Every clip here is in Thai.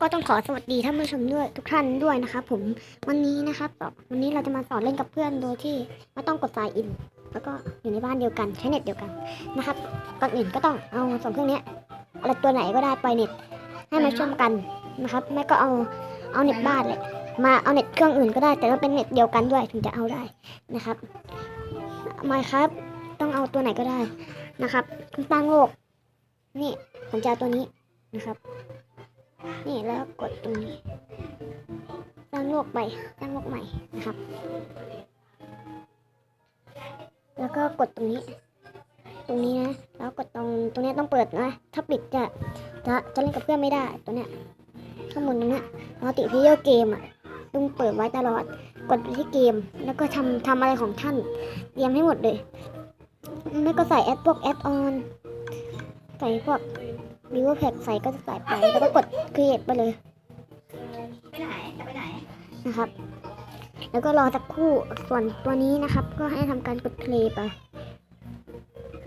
ก็ต้องขอสวัสดีท่านผู้ชมด้วยทุกท่านด้วยนะครับผมวันนี้นะครับวันนี้เราจะมาสอนเล่นกับเพื่อนโดยที่ไม่ต้องกดสายอิน แล้วก็อยู่ในบ้านเดียวกันใช้เน็ตเดียวกันนะครับก่อนอื่นก็ต้องเอาสองเครื่องนี้อะไรตัวไหนก็ได้ปล่อยเน็ตให้มาเชื่อมกันนะครับไม่ก็เอาเอาเน็ตบ้านเลยมาเอาเน็ตเครื่องอื่นก็ได้ แต่ว่าเป็นเน็ตเดียวกันด้วยถึงจะเอาได้นะครับมาครับ ต้องเอาตัวไหนก็ได้นะครับตั้งโลกนี่ผมจะเอาตัวนี้นะครับ นี่แล้วกดตรงนี้สร้งโลกไปสร้งโลกใหม่นะครับ แล้วก็กดตรงนี้ ตรงนี้นะ แล้วกดตรงตรงนี้ต้องเปิดนะ ถ้าปิดจะจะจะเล่นกับเพื่อนไม่ได้ตัวเนี้ยข้างบนตรงเนี้ยปกติพี่โยเกมอะต้องเปิดไว้ตลอด กดไปที่เกม แล้วก็ทำทำอะไรของท่าน เตรียมให้หมดเลย ไม่ก็ใส่แอดพวกแอดออน ใส่พวก วิวแพ็กใส่ก็จะใส่ไปแล้วก็กด create ไปเลยไปไหนจะไปไหนนะครับ แล้วก็รอสักครู่ส่วนตัวนี้นะครับ ก็ให้ทำการกด play ไป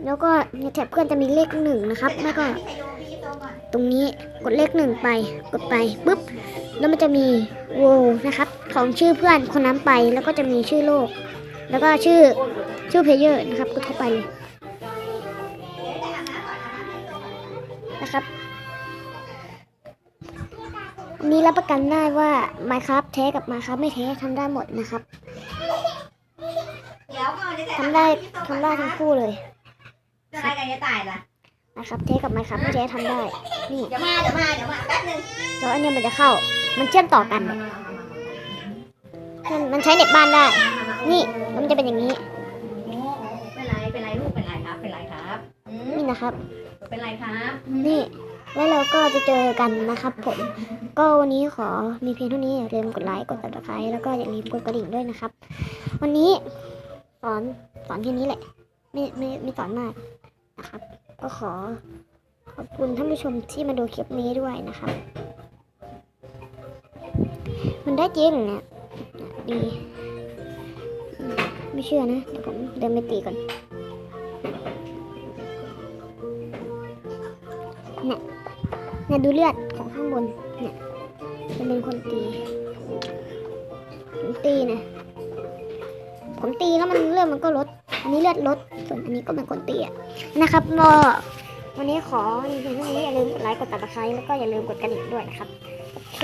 แล้วก็ในแท็บเพื่อนจะมีเลขหนึ่งนะครับแล้วก็ตก่อนตรงนี้กดเลขหนึ่งไป กดไปปุ๊บแล้วมันจะมีโวนะครับ ของชื่อเพื่อนคนนั้นไปแล้วก็จะมีชื่อโลก แล้วก็ชื่อชื่อเพลเยอร์นะครับกดเข้าไปเลย นะครับอันนี้รับประกันได้ว่า Minecraft แท้กับ Minecraft ไม่แท้ทำได้หมดนะครับเดี๋ยวก่อนเดี๋ยวจะทำได้ทำได้ทั้งคู่เลยจะอะไรกันจะตายล่ะนะครับแท้กับ Minecraft ไม่แท้ทำได้ นี่ เดี๋ยวมาเดี๋ยวมาเดี๋ยวมาแป๊บนึงแล้วอันเนี้ยมันจะเข้า มันเชื่อมต่อกันเนี่ยมันมันใช้เน็ตบ้านได้ นี่แล้วมันจะเป็นอย่างนี้ โอ้โหเป็นไร เป็นไรลูก เป็นไร ครับเป็นไรครับอืมนี่นะครับ เป็นไรครับนี่ แล้วเราก็จะเจอกันนะครับผม ก็วันนี้ขอมีเพียงเท่านี้อย่าลืมกดไลค์กด subscribe แล้วก็อย่าลืมกดกระดิ่งด้วยนะครับ วันนี้สอนสอนแค่นี้แหละ ไม่ไม่ไม่สอนมากนะครับ ก็ขอขอบคุณท่านผู้ชมที่มาดูคลิปนี้ด้วยนะครับ มันได้จริงเนี่ยดีอืมไม่เชื่อนะ เดี๋ยวผมเดินไปตีก่อน เนี่ยเนี่ยดูเลือดของข้างบน เนี่ยจะเป็นคนตีผมตีนะ ผมตีแล้วมันเลือดมันก็ลด อันนี้เลือดลด ส่วนอันนี้ก็เป็นคนตีอะนะครับก็วันนี้ขอมีเพียงเท่านี้อย่าลืมกดไลค์กดติดตามแล้วก็อย่าลืมกดกระดิ่งด้วยนะครับ โอเค